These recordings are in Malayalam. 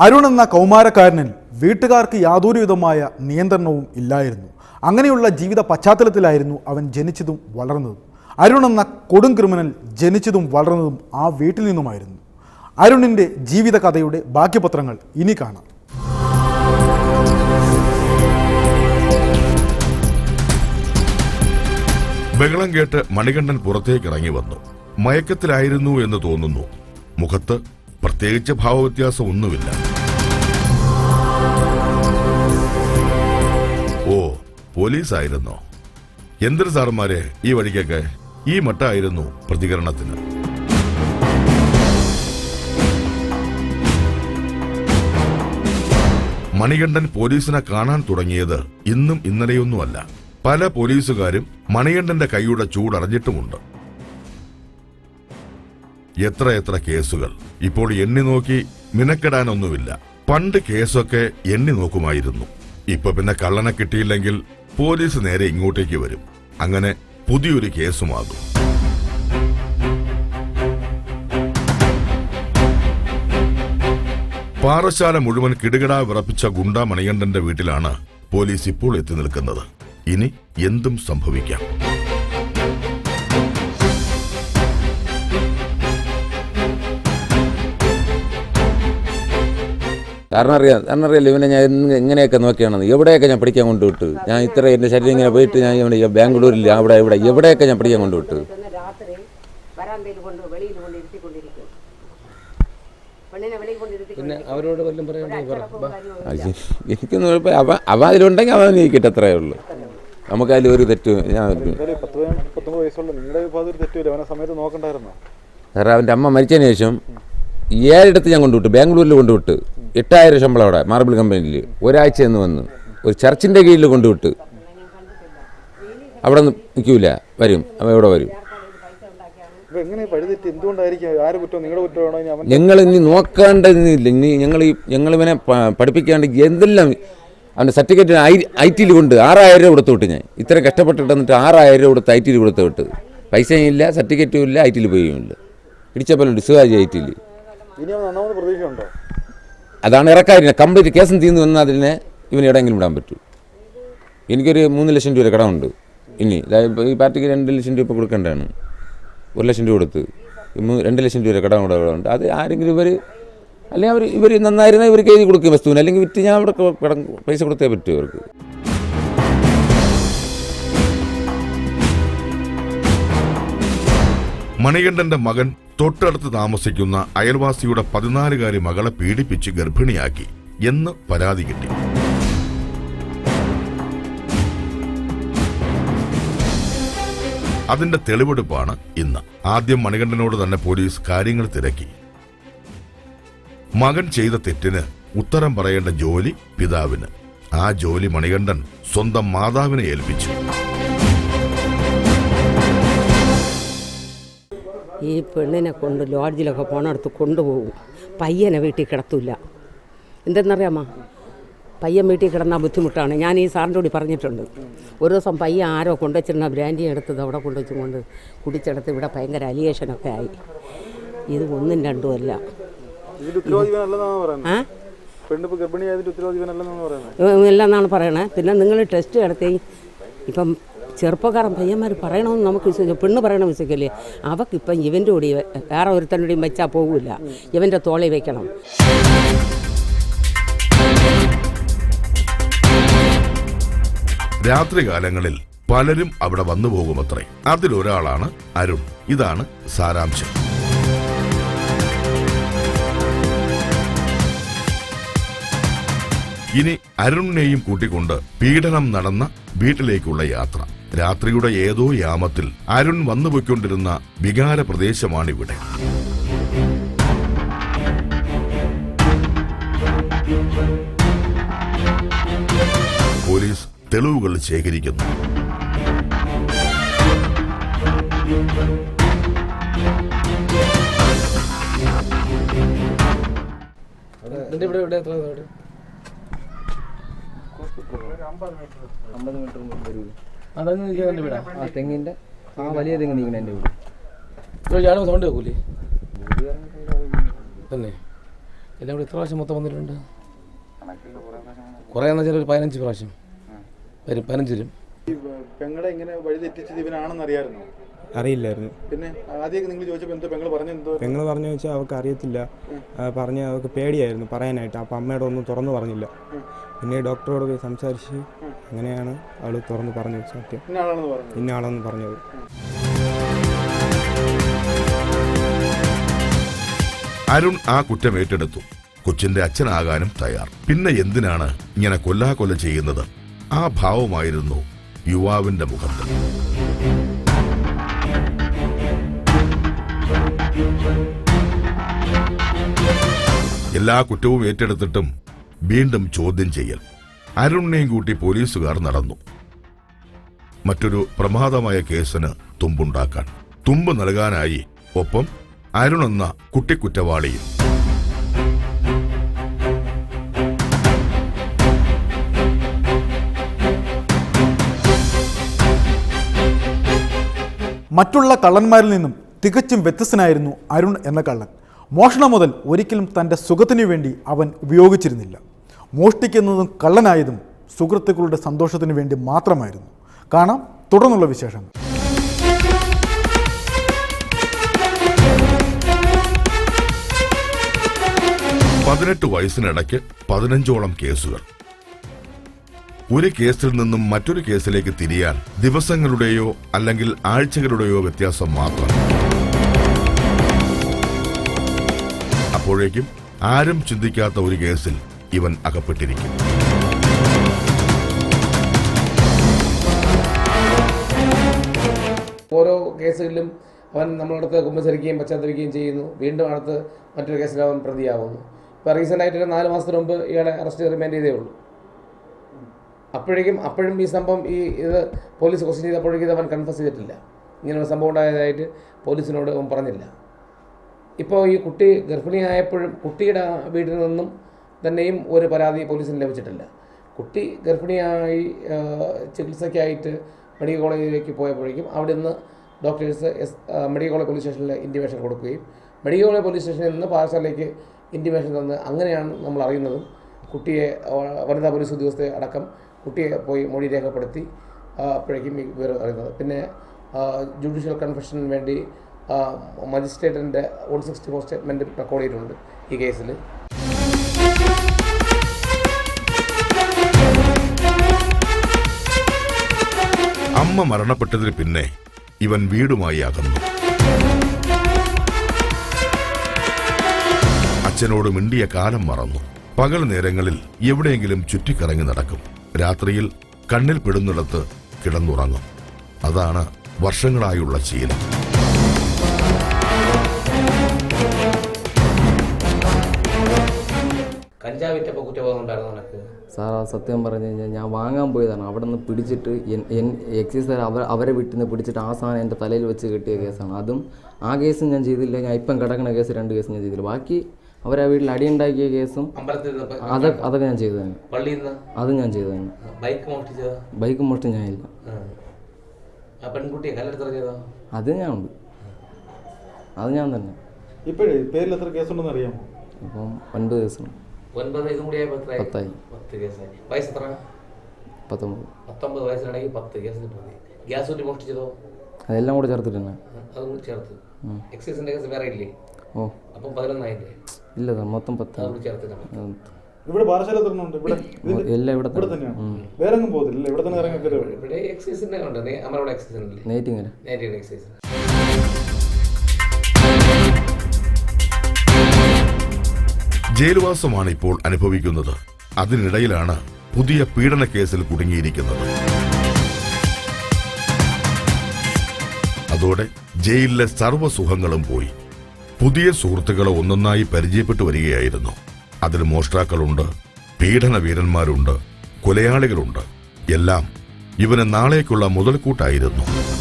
അരുൺ എന്ന കൗമാരക്കാരനിൽ വീട്ടുകാർക്ക് യാതൊരുവിധമായ നിയന്ത്രണവും ഇല്ലായിരുന്നു. അങ്ങനെയുള്ള ജീവിത പശ്ചാത്തലത്തിലായിരുന്നു അവൻ ജനിച്ചതും വളർന്നതും. അരുൺ എന്ന കൊടും ക്രിമിനൽ ജനിച്ചതും വളർന്നതും ആ വീട്ടിൽ നിന്നുമായിരുന്നു. അരുണിന്റെ ജീവിതകഥയുടെ ബാക്കിപത്രങ്ങൾ ബാക്കി പത്രങ്ങൾ ഇനി കാണാം. ബഹളം കേട്ട് മണികണ്ഠൻ പുറത്തേക്ക് ഇറങ്ങി വന്നു. മയക്കത്തിലായിരുന്നു എന്ന് തോന്നുന്നു. മുഖത്ത് പ്രത്യേകിച്ച് ഭാവവ്യത്യാസം ഒന്നുമില്ല. പോലീസായിരുന്നോ. എന്തൊരു സാർമാരെ ഈ വഴിക്കൊക്കെ ഈ മട്ടായിരുന്നു പ്രതികരണത്തിന്. മണികണ്ഠൻ പോലീസിനെ കാണാൻ തുടങ്ങിയത് ഇന്നും ഇന്നലെയൊന്നുമല്ല. പല പോലീസുകാരും മണികണ്ഠന്റെ കൈയുടെ ചൂടറിഞ്ഞിട്ടുമുണ്ട്. എത്ര എത്ര കേസുകൾ. ഇപ്പോൾ എണ്ണി നോക്കി മിനക്കെടാനൊന്നുമില്ല. പണ്ട് കേസൊക്കെ എണ്ണി നോക്കുമായിരുന്നു. ഇപ്പൊ പിന്നെ കള്ളനെ കിട്ടിയില്ലെങ്കിൽ പോലീസ് നേരെ ഇങ്ങോട്ടേക്ക് വരും. അങ്ങനെ പുതിയൊരു കേസുമാകും. പാറശാല മുഴുവൻ കിടുകിടാ വിറപ്പിച്ച ഗുണ്ട മണികണ്ഠന്റെ വീട്ടിലാണ് പോലീസ് ഇപ്പോൾ എത്തി നിൽക്കുന്നത്. ഇനി എന്തും സംഭവിക്കാം. കാരണം അറിയാം കാരണം അറിയാലോ ഇവനെ ഞാൻ എങ്ങനെയൊക്കെ നോക്കിയാണെന്ന്. എവിടെയൊക്കെ ഞാൻ പഠിക്കാൻ കൊണ്ടുവിട്ട്? ഞാൻ ഇത്ര എന്റെ ശരീരം ഇങ്ങനെ പോയിട്ട് ഞാൻ ഇവിടെ ബാംഗ്ലൂരിൽ അവിടെ ഇവിടെ എവിടെയൊക്കെ ഞാൻ പഠിക്കാൻ കൊണ്ടുവിട്ട്? പിന്നെ അവരോട് വല്ലതും പറയണ്ടേ പറ. ബാ. അത് എനിക്കൊന്നും അവ അവ അതിലുണ്ടെങ്കിൽ അവൻ നീക്കിട്ട് അത്രയേ ഉള്ളൂ. നമുക്കതിൽ ഒരു തെറ്റും ഞാൻ എന്തായാലും പത്ത് പത്തൊമ്പത് വയസ്സുള്ള നിങ്ങളുടെ ഭാഗത്ത് ഒരു തെറ്റില്ല അവനെ സമയത്ത് നോക്കണ്ടായിരുന്നോ? കാരണം അവന്റെ അമ്മ മരിച്ചതിന് ശേഷം ഏഴിടത്ത് ഞാൻ കൊണ്ടുവിട്ടു. ബാംഗ്ലൂരിൽ കൊണ്ടുവിട്ട്. എട്ടായിരം ശമ്പളം അവിടെ മാർബിൾ കമ്പനിയിൽ ഒരാഴ്ച എന്ന് വന്ന്. ഒരു ചർച്ചിന്റെ കീഴിൽ കൊണ്ടുവിട്ട്. അവിടെ നിന്ന് നിൽക്കൂല വരും. അവ ഇവിടെ വരും? ഞങ്ങൾ ഇനി നോക്കേണ്ടതില്ല ഇനി ഞങ്ങൾ ഈ ഞങ്ങൾ ഇവനെ പഠിപ്പിക്കാണ്ട് എന്തെല്ലാം അവന്റെ സർട്ടിഫിക്കറ്റ് ഐ ഐ ടിയിൽ കൊണ്ട് ആറായിരം രൂപ കൊടുത്തു വിട്ട് ഞാൻ. ഇത്ര കഷ്ടപ്പെട്ടിട്ട് എന്നിട്ട് ആറായിരം രൂപ കൊടുത്ത് ഐ ടിയിൽ കൊടുത്തു വിട്ട്. പൈസയും ഇല്ല സർട്ടിഫിക്കറ്റും ഇല്ല ഐ ടിയിൽ പോയും ഇല്ല. ഇടിച്ചപ്പോഴുണ്ട് ശിവാജി ഐ ടിയിൽ ഇനി അവൻ നന്നാവുന്ന പ്രതീക്ഷയുണ്ടോ അതാണ് ഇറക്കാതിരുന്നത്. കംപ്ലീറ്റ് കേസും തീർന്നു വന്നാൽ അതിനെ ഇവന് എവിടെയെങ്കിലും വിടാൻ പറ്റൂ. എനിക്കൊരു മൂന്ന് ലക്ഷം രൂപ കടമുണ്ട്. ഇനി ഈ പാർട്ടിക്ക് രണ്ട് ലക്ഷം രൂപ കൊടുക്കേണ്ടതാണ്. ഒരു ലക്ഷം രൂപ കൊടുത്ത് രണ്ട് ലക്ഷം രൂപ കടം കൂടെ ഉണ്ട്. അത് ആരെങ്കിലും ഇവർ അല്ലെങ്കിൽ അവർ ഇവർ നന്നായിരുന്നാൽ ഇവർക്ക് എഴുതി കൊടുക്കും വസ്തുവിന്. അല്ലെങ്കിൽ വിറ്റ് ഞാൻ അവിടെ കടം പൈസ കൊടുത്തേ പറ്റൂ അവർക്ക്. മണികണ്ഠന്റെ മകൻ തൊട്ടടുത്ത് താമസിക്കുന്ന അയൽവാസിയുടെ പതിനാലുകാരി മകളെ പീഡിപ്പിച്ച് ഗർഭിണിയാക്കി എന്ന് പരാതി കിട്ടി. അതിന്റെ തെളിവെടുപ്പാണ് ഇന്ന്. ആദ്യം മണികണ്ഠനോട് തന്നെ പോലീസ് കാര്യങ്ങൾ തിരക്കി. മകൻ ചെയ്ത തെറ്റിന് ഉത്തരം പറയേണ്ട ജോലി പിതാവിന്. ആ ജോലി മണികണ്ഠൻ സ്വന്തം മാതാവിനെ ഏൽപ്പിച്ചു. ഈ പെണ്ണിനെ കൊണ്ട് ലോഡ്ജിലൊക്കെ പോണടുത്ത് കൊണ്ടുപോകും. പയ്യനെ വീട്ടിൽ കിടത്തൂല. എന്തെന്നറിയാമോ? പയ്യൻ വീട്ടിൽ കിടന്നാൽ ബുദ്ധിമുട്ടാണ്. ഞാൻ ഈ സാറിന്റെ കൂടി പറഞ്ഞിട്ടുണ്ട്. ഒരു ദിവസം പയ്യൻ ആരോ കൊണ്ടുവച്ചിരുന്ന ബ്രാൻഡി എടുത്തത് അവിടെ കൊണ്ടുവച്ചു കൊണ്ട് കുടിച്ചെടുത്ത് ഇവിടെ ഭയങ്കര അലിയേഷനൊക്കെ ആയി. ഇത് ഒന്നും രണ്ടും അല്ല. ഇല്ലെന്നാണ് പറയണേ. പിന്നെ നിങ്ങൾ ടെസ്റ്റ് നടത്തി. ഇപ്പം ചെറുപ്പക്കാരൻ പയ്യന്മാർ പറയണമെന്ന് നമുക്ക് വിശ്വസിക്കാം പെണ്ണ് പറയണ വിശ്വസിക്കില്ലേ? അവക്കിപ്പം ഇവന്റെ കൂടി വേറെ ഒരുത്തനുടെയും വെച്ചാൽ പോകില്ല ഇവന്റെ തോളി വെക്കണം. രാത്രികാലങ്ങളിൽ പലരും അവിടെ വന്നു പോകുമത്രേ. അതിലൊരാളാണ് അരുൺ. ഇതാണ് സാരാംശം. ഇനി അരുണിനെയും കൂട്ടിക്കൊണ്ട് പീഡനം നടന്ന വീട്ടിലേക്കുള്ള യാത്ര. രാത്രിയുടെ ഏതോ യാമത്തിൽ അരുൺ വന്നുപോയിക്കൊണ്ടിരുന്ന വികാര പ്രദേശമാണിവിടെ പോലീസ് തെളിവുകൾ ശേഖരിക്കുന്നു. നിന്റെ ഇവിടെ എവിടെ എത്ര അവിടെ അമ്പത് മീറ്റർ വരൂ. അതൊന്നും നിൽക്കാൻ എന്റെ വീടാ. ആ തെങ്ങിന്റെ. ആ വലിയ തെങ്ങ് നീങ്ങണ എന്റെ വീട്. ചാടുമ്പോൾ സൗണ്ട് കേൾക്കൂലേ? തന്നെ. എല്ലാം കൂടി എത്ര പ്രാവശ്യം മൊത്തം വന്നിട്ടുണ്ട്? കുറേ എന്ന് വെച്ചാൽ ഒരു പതിനഞ്ച് പ്രാവശ്യം. വരും പതിനഞ്ച് വരും ഈ പെങ്ങളെ ഇങ്ങനെ വഴിതെറ്റിച്ചത് ഇവനാണെന്ന് അറിയാമായിരുന്നു? അറിയില്ലായിരുന്നു. പിന്നെ ആദ്യമൊക്കെ നിങ്ങൾ ചോദിച്ചപ്പോൾ എന്തോ പെങ്ങൾ പറഞ്ഞു എന്തോ? പെങ്ങൾ പറഞ്ഞു വെച്ചാൽ അവൾക്ക് അറിയത്തില്ല. പറഞ്ഞ് അവൾക്ക് പേടിയായിരുന്നു പറയാനായിട്ട്. അപ്പം അമ്മയോട് ഒന്നും തുറന്നു പറഞ്ഞില്ല. പിന്നെ ഡോക്ടറോട് പോയി സംസാരിച്ച് അങ്ങനെയാണ് അവൾ തുറന്ന് പറഞ്ഞത് സത്യം. ഇന്ന ആളെന്ന് പറഞ്ഞത്. അരുൺ ആ കുറ്റം ഏറ്റെടുത്തു. കൊച്ചിന്റെ അച്ഛനാകാനും തയ്യാർ. പിന്നെ എന്തിനാണ് ഇങ്ങനെ കൊല്ലാകൊല്ല ചെയ്യുന്നത്? ആ ഭാവമായിരുന്നു യുവാവിന്റെ മുഖത്ത് എല്ലാ കുറ്റവും ഏറ്റെടുത്തിട്ടും വീണ്ടും ചോദ്യം ചെയ്യൽ. അരുണിനെയും കൂട്ടി പോലീസുകാർ നടന്നു. മറ്റൊരു പ്രമാദമായ കേസിന് തുമ്പുണ്ടാക്കാൻ. തുമ്പ് നൽകാനായി ഒപ്പം അരുൺ എന്ന കുട്ടിക്കുറ്റവാളിയും. മറ്റുള്ള കള്ളന്മാരിൽ നിന്നും തികച്ചും വ്യത്യസ്തനായിരുന്നു അരുൺ എന്ന കള്ളൻ. മോഷണം മുതൽ ഒരിക്കലും തന്റെ സുഖത്തിനു വേണ്ടി അവൻ ഉപയോഗിച്ചിരുന്നില്ല മോഷ്ടിക്കുന്നതും കള്ളനായതും സുഹൃത്തുക്കളുടെ സന്തോഷത്തിനു വേണ്ടി മാത്രമായിരുന്നു. കാണാം തുടർന്നുള്ള വിശേഷം പതിനെട്ട് വയസ്സിനിടയ്ക്ക് പതിനഞ്ചോളം കേസുകൾ. ഒരു കേസിൽ നിന്നും മറ്റൊരു കേസിലേക്ക് തിരിയാൻ ദിവസങ്ങളുടെയോ അല്ലെങ്കിൽ ആഴ്ചകളുടെയോ വ്യത്യാസം മാത്രം. അപ്പോഴേക്കും ആരും ചിന്തിക്കാത്ത ഒരു കേസിൽ ഇവൻ അകപ്പെട്ടിരിക്കും. ഓരോ കേസുകളിലും അവൻ നമ്മളടുത്ത് കുമ്പസരിക്കുകയും പശ്ചാത്തലിക്കുകയും ചെയ്യുന്നു. വീണ്ടും അടുത്ത് മറ്റൊരു കേസിൽ അവൻ പ്രതിയാവുന്നു. ഇപ്പോൾ റീസെന്റ് ആയിട്ട് ഒരു നാല് മാസത്തിന് മുമ്പ് ഇയാളെ അറസ്റ്റ് റിമാൻഡ് ചെയ്തേ ഉള്ളൂ. അപ്പോഴേക്കും അപ്പോഴും ഈ സംഭവം ഈ ഇത് പോലീസ് ക്വസ്റ്റ്യൻ ചെയ്തപ്പോഴേക്കും അവൻ കൺഫസ് ചെയ്തിട്ടില്ല. ഇങ്ങനെ ഒരു സംഭവം ഉണ്ടായതായിട്ട് പോലീസിനോട് അവൻ പറഞ്ഞില്ല. ഇപ്പോൾ ഈ കുട്ടി ഗർഭിണിയായപ്പോഴും കുട്ടിയുടെ വീട്ടിൽ നിന്നും തന്നെയും ഒരു പരാതി പോലീസിന് ലഭിച്ചിട്ടില്ല. കുട്ടി ഗർഭിണിയായി ചികിത്സയ്ക്കായിട്ട് മെഡിക്കൽ കോളേജിലേക്ക് പോയപ്പോഴേക്കും അവിടെ നിന്ന് doctors as medical college police സ്റ്റേഷനിൽ ഇന്റിമേഷൻ കൊടുക്കുകയും മെഡിക്കൽ കോളേജ് പോലീസ് സ്റ്റേഷനിൽ നിന്ന് പാഠശാലയ്ക്ക് ഇന്റിമേഷൻ തന്ന് അങ്ങനെയാണ് നമ്മൾ അറിയുന്നതും. കുട്ടിയെ വനിതാ പോലീസ് ഉദ്യോഗസ്ഥരെ അടക്കം കുട്ടിയെ പോയി മൊഴി രേഖപ്പെടുത്തി അപ്പോഴേക്കും വിവരം അറിയുന്നത്. പിന്നെ ജുഡീഷ്യൽ കൺഫെഷന് വേണ്ടി മജിസ്ട്രേറ്റിന്റെ one sixty four statement record ചെയ്തിട്ടുണ്ട് ഈ കേസിൽ അമ്മ മരണപ്പെട്ടതിന് പിന്നെ ഇവൻ വീടുമായി അകന്നു. അച്ഛനോട് മിണ്ടിയ കാലം മറന്നു. പകൽ നേരങ്ങളിൽ എവിടെയെങ്കിലും ചുറ്റിക്കറങ്ങി നടക്കും. രാത്രിയിൽ കണ്ണിൽ പെടുന്നിടത്ത് കിടന്നുറങ്ങും. അതാണ് വർഷങ്ങളായുള്ള ശീലം. കഞ്ചാവ് വിറ്റപ്പോൾ കുറ്റബോധം ഉണ്ടായിരുന്നു നിനക്ക്? സാർ ആ സത്യം പറഞ്ഞു കഴിഞ്ഞാൽ ഞാൻ വാങ്ങാൻ പോയതാണ്. അവിടെ നിന്ന് പിടിച്ചിട്ട് എൻ എക്സൈസ് അവർ അവരെ വീട്ടിൽ നിന്ന് പിടിച്ചിട്ട് ആ സാധനം എന്റെ തലയിൽ വെച്ച് കിട്ടിയ കേസാണ്. അതും ആ കേസും ഞാൻ ചെയ്തില്ല. ഞാൻ ഇപ്പം കിടക്കുന്ന കേസ് രണ്ട് കേസ് ഞാൻ ചെയ്തില്ല. ബാക്കി അവരെ വീട്ടിൽ അടിയുണ്ടാക്കിയ കേസും അതൊക്കെ അതൊക്കെ ഞാൻ ചെയ്തു തന്നെ. അതും ഞാൻ ചെയ്തു തന്നെ. ബൈക്ക് മോഷ്ടിച്ചതാ? ബൈക്ക് മോഷ്ടം ഞാൻ ഇല്ല. ആ. പെൺകുട്ടിയെ കല്ലെടുത്തെറിഞ്ഞതാ അത് ഞാൻ ഉണ്ട് അത് ഞാൻ തന്നെ. ഇപ്പോഴേ പേരിൽ എത്ര കേസുണ്ടെന്ന് അറിയാമോ? ഇപ്പം ഒൻപത് ദിവസം ഒൻപത് ഇതും കൂടി ആയപ്പോൾ എത്രയായി? പത്തായി. പത്ത് കേസായി. വയസ്സ് എത്ര പത്തൊമ്പത്. പത്തൊമ്പത് വയസ്സിനിടയ്ക്ക് പത്ത് കേസിന് പ്രതി ഗ്യാസ് കുറ്റി മോഷ്ടിച്ചതോ? അതെല്ലാം കൂടെ ചേർത്തിട്ട് തന്നെ അതും കൂടി ചേർത്ത് എക്സൈസിന്റെ കേസ് വേറെ ഇല്ലേ? ഓ. അപ്പം പതിനൊന്നായില്ലേ? ഇല്ല സാർ മൊത്തം പത്ത്. അതും ചേർത്തിട്ടാണ് ഇവിടെ പാറശാല എത്ര ഉണ്ട്? ഇവിടെ എല്ലാം ഇവിടെ ഇവിടെ തന്നെ. തന്നെയാണ്? വേറെ ഒന്നും പോകത്തില്ല ഇവിടെ തന്നെ ഇറങ്ങി ഇവിടെ എക്സൈസിന്റെ ഉണ്ട് നേ- അമരോട് എക്സൈസിനില്ലേ നെയ്റ്റിങ്ങനെ നേരിയ എക്സൈസിന് ജയിൽവാസമാണ് ഇപ്പോൾ അനുഭവിക്കുന്നത്. അതിനിടയിലാണ് പുതിയ പീഡന കേസിൽ കുടുങ്ങിയിരിക്കുന്നത്. അതോടെ ജയിലിലെ സർവസുഖങ്ങളും പോയി. പുതിയ സുഹൃത്തുക്കളെ ഒന്നൊന്നായി പരിചയപ്പെട്ടു വരികയായിരുന്നു. അതിൽ മോഷ്ടാക്കളുണ്ട് പീഡന വീരന്മാരുണ്ട് കൊലയാളികളുണ്ട്. എല്ലാം ഇവന് നാളേക്കുള്ള മുതൽക്കൂട്ടായിരുന്നു.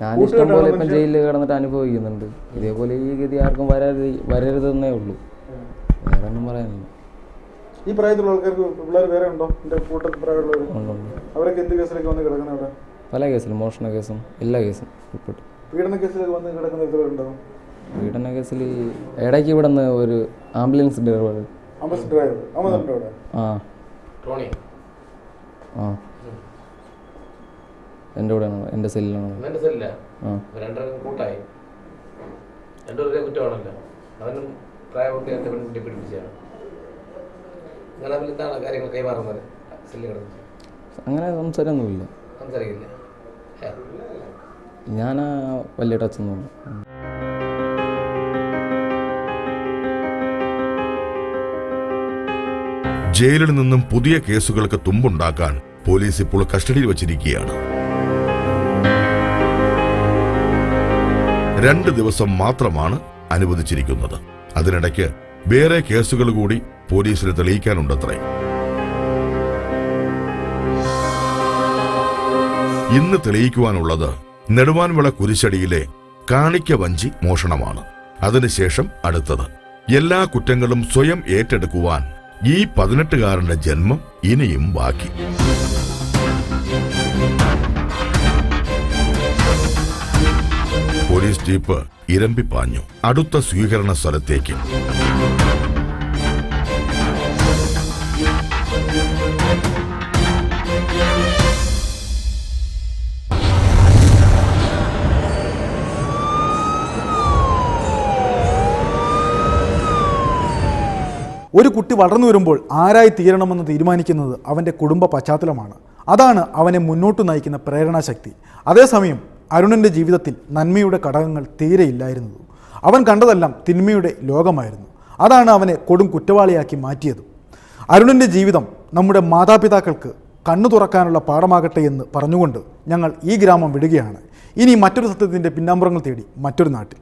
ഞാൻ ഇഷ്ടം പോലെ ഇപ്പം ജയിലിൽ കിടന്നിട്ട് അനുഭവിക്കുന്നുണ്ട്. ഇതേപോലെ ഈ ഗതി ആർക്കും വരാതെ വരരുതെന്നേ ഉള്ളൂ. വേറെ ഒന്നും പറയാനില്ല. ഈ പ്രായത്തിലുള്ള ആൾക്കാർക്ക് പിള്ളേർ വേറെ ഉണ്ടോ? എന്റെ കൂട്ടത്തിൽ പ്രായമുള്ളവർ. അവരൊക്കെ എന്ത് കേസിലൊക്കെ വന്ന് കിടക്കുന്ന അവിടെ? പല കേസിലും മോഷണ കേസും എല്ലാ കേസും ഉൾപ്പെട്ടു. പീഡന കേസിൽ വന്ന് കിടക്കുന്ന എത്ര ഉണ്ടാവും പീഡന കേസിൽ ഇടയ്ക്ക് ഇവിടെ നിന്ന് ഒരു ആംബുലൻസ് ഡ്രൈവർ. Ambulance driver. ആ. ടോണി. ആ. എന്റെ കൂടെയാണ്? എന്റെ സെല്ലിലാണ്? എന്റെ സെല്ല ആ. രണ്ടുപേരും കൂട്ടായി. രണ്ടുപേരുടെ കുറ്റമാണല്ലോ. അവനും പ്രായപൂർത്തിയായിട്ട് പെൺകുട്ടി പിടിപ്പിച്ചാണ് അങ്ങനെ അവൻ എന്താണ് കാര്യങ്ങൾ കൈമാറുന്നത്. സെല്ല് കിടന്ന്. അങ്ങനെ സംസാരമൊന്നുമില്ല. സംസാരിക്കില്ല. ഞാൻ വലിയ ടച്ചൊന്നുമില്ല. ജയിലിൽ നിന്നും പുതിയ കേസുകൾക്ക് തുമ്പുണ്ടാക്കാൻ പോലീസ് ഇപ്പോൾ കസ്റ്റഡിയിൽ വച്ചിരിക്കുകയാണ്. രണ്ട് ദിവസം മാത്രമാണ് അനുവദിച്ചിരിക്കുന്നത്. അതിനിടയ്ക്ക് വേറെ കേസുകൾ കൂടി പോലീസിന് തെളിയിക്കാനുണ്ടത്രേ. ഇന്ന് തെളിയിക്കുവാനുള്ളത് നെടുവാൻവിള കുരിശടിയിലെ കാണിക്ക വഞ്ചി മോഷണമാണ്. അതിനുശേഷം അടുത്തത്. എല്ലാ കുറ്റങ്ങളും സ്വയം ഏറ്റെടുക്കുവാൻ ഈ പതിനെട്ടുകാരന്റെ ജന്മം ഇനിയും ബാക്കി. പോലീസ് ജീപ്പ് ഇരമ്പിപ്പാഞ്ഞു അടുത്ത സ്വീകരണ സ്ഥലത്തേക്ക്. ഒരു കുട്ടി വളർന്നു വരുമ്പോൾ ആരായി തീരണമെന്ന് തീരുമാനിക്കുന്നത് അവന്റെ കുടുംബ പശ്ചാത്തലമാണ്. അതാണ് അവനെ മുന്നോട്ട് നയിക്കുന്ന പ്രേരണാശക്തി. അതേസമയം അരുണിന്റെ ജീവിതത്തിൽ നന്മയുടെ ഘടകങ്ങൾ തീരെയില്ലായിരുന്നത് അവൻ കണ്ടതെല്ലാം തിന്മയുടെ ലോകമായിരുന്നു. അതാണ് അവനെ കൊടും കുറ്റവാളിയാക്കി മാറ്റിയത്. അരുണിന്റെ ജീവിതം നമ്മുടെ മാതാപിതാക്കൾക്ക് കണ്ണു തുറക്കാനുള്ള പാഠമാകട്ടെ എന്ന് പറഞ്ഞുകൊണ്ട് ഞങ്ങൾ ഈ ഗ്രാമം വിടുകയാണ്. ഇനി മറ്റൊരു സത്യത്തിന്റെ പിന്നാമ്പുറങ്ങൾ തേടി മറ്റൊരു നാട്ടിൽ.